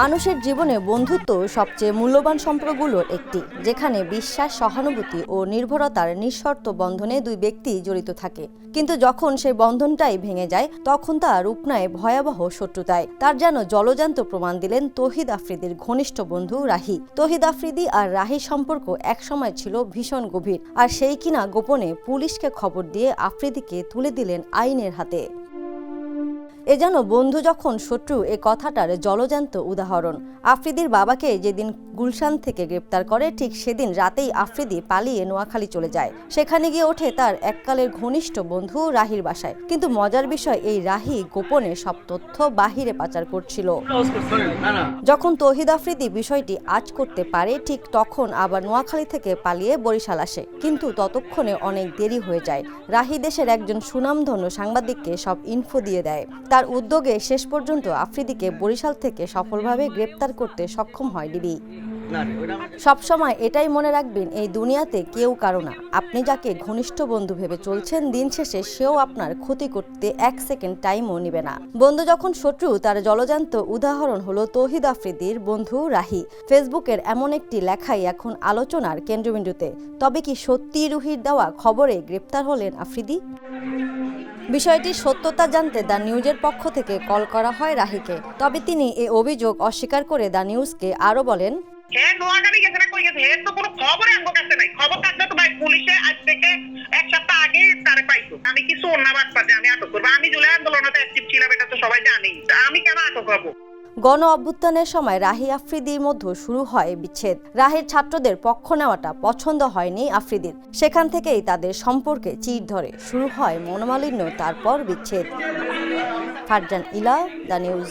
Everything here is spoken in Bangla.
মানুষের জীবনে বন্ধুত্ব সবচেয়ে মূল্যবান সম্পর্কগুলোর একটি, যেখানে বিশ্বাস, সহানুভূতি ও নির্ভরতার নিঃশর্ত বন্ধনে দুই ব্যক্তি জড়িত থাকে। কিন্তু যখন সেই বন্ধনটাই ভেঙে যায়, তখন তা রূপ নেয় ভয়াবহ শত্রুতায়। তার যেন জলজান্ত প্রমাণ দিলেন তহিদ আফ্রিদির ঘনিষ্ঠ বন্ধু রাহি। তহিদ আফ্রিদি আর রাহির সম্পর্ক একসময় ছিল ভীষণ গভীর, আর সেই কিনা গোপনে পুলিশকে খবর দিয়ে আফ্রিদিকে তুলে দিলেন আইনের হাতে। এ যেন বন্ধু যখন শত্রু, এ কথাটার জলজান্ত উদাহরণ। আফ্রিদির বাবাকে যেদিন গুলশান থেকে গ্রেপ্তার করে, ঠিক সেদিন রাতেই আফ্রিদি পালিয়ে নোয়াখালী চলে যায়। সেখানে গিয়ে ওঠে তার এককালের ঘনিষ্ঠ বন্ধু রাহির বাসায়। কিন্তু মজার বিষয়, এই রাহি গোপনে সব তথ্য বাহিরে পাচার করছিল। যখন তহিদ আফ্রিদি বিষয়টি আজ করতে পারে, ঠিক তখন আবার নোয়াখালী থেকে পালিয়ে বরিশাল আসে। কিন্তু ততক্ষণে অনেক দেরি হয়ে যায়। রাহি দেশের একজন সুনামধন্য সাংবাদিককে সব ইনফো দিয়ে দেয়। তার উদ্যোগে শেষ পর্যন্ত আফ্রিদিকে বরিশাল থেকে সফলভাবে গ্রেপ্তার করতে সক্ষম হয় ডিবি। সবসময় এটাই মনে রাখবেন, এই দুনিয়াতে কেউ কারও না। আপনি যাকে ঘনিষ্ঠ বন্ধু ভেবে চলছেন, দিন শেষে সেও আপনার ক্ষতি করতে এক সেকেন্ড টাইমও নেবে না। বন্ধু যখন শত্রু, তার জলজান্ত উদাহরণ হলো তৌহিদ আফ্রিদির বন্ধু রাহি। ফেসবুকের এমন একটি লেখাই এখন আলোচনার কেন্দ্রবিন্দুতে। তবে কি সত্যি রুহির দেওয়া খবরে গ্রেপ্তার হলেন আফ্রিদি? বিষয়টির সত্যতা জানতে দ্য নিউজের পক্ষ থেকে কল করা হয় রাহিকে। তবে তিনি এ অভিযোগ অস্বীকার করে দ্য নিউজকে আরও বলেন খবর থাকলে তো ভাই আজ থেকে এক সপ্তাহ আগে আমি কিছু অন্য পাচ্ছি আমি আটক করব। আমি জুলাই আন্দোলনে অ্যাক্টিভ ছিলাম, এটা তো সবাই জানেই। আমি কেন আটক হব? গণ অভ্যুত্থানের সময় রাহি আফ্রিদির মধ্যে শুরু হয় বিচ্ছেদ। রাহের ছাত্রদের পক্ষ নেওয়াটা পছন্দ হয়নি আফ্রিদির। সেখান থেকেই তাদের সম্পর্কে চির ধরে শুরু হয় মনোমালিন্য, তারপর বিচ্ছেদ। ফারজান ইলা দ্য নিউজ।